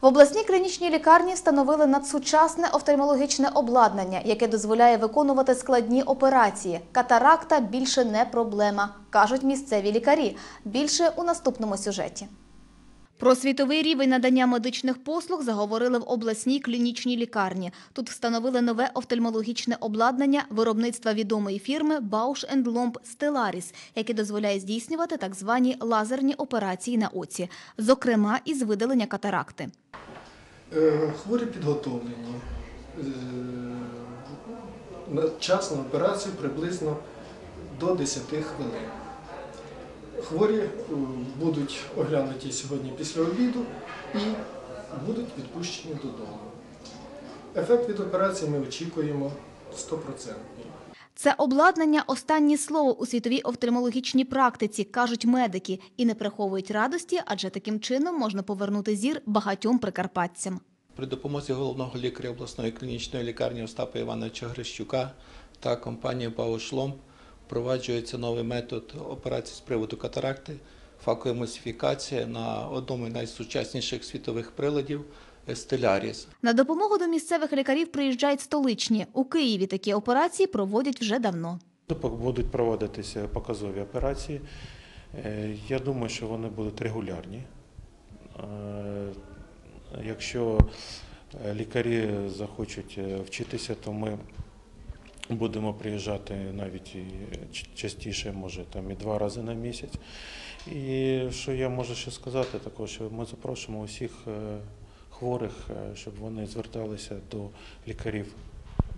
В обласній клінічній лікарні встановили надсучасне офтальмологічне обладнання, яке дозволяє виконувати складні операції. Катаракта більше не проблема, кажуть місцеві лікарі. Більше у наступному сюжеті. Про світовий рівень надання медичних послуг заговорили в обласній клінічній лікарні. Тут встановили нове офтальмологічне обладнання виробництва відомої фірми Bausch Lomb Stellaris, яке дозволяє здійснювати так звані лазерні операції на оці, зокрема із видалення катаракти. Е, Хворі підготовлені. Е, Час на операцію приблизно до 10 хвилин. Хворі будуть оглянуті сьогодні після обіду і будуть відпущені додому. Ефект від операції ми очікуємо 100%. Це обладнання останнє слово у світовій офтальмологічній практиці, кажуть медики, і не приховують радості, адже таким чином можна повернути зір багатьом прикарпатцям. При допомозі головного лікаря обласної клінічної лікарні Остапа Івановича Грищука та компанії Баушлом впроваджується новий метод операції з приводу катаракти, факоемульсифікація на одному з найсучасніших світових приладів Стеляріс. На допомогу до місцевих лікарів приїжджають столичні. У Києві такі операції проводять вже давно. Будуть проводитися показові операції. Е, Я думаю, що вони будуть регулярні. Е, Якщо е, лікарі захочуть вчитися, то ми будемо приїжджати навіть частіше, може там і два рази на місяць. І що я можу ще сказати, також що ми запрошуємо усіх е, хворих, е, щоб вони зверталися до лікарів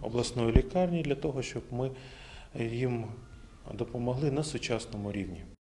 обласної лікарні для того, щоб ми їм допомогли на сучасному рівні.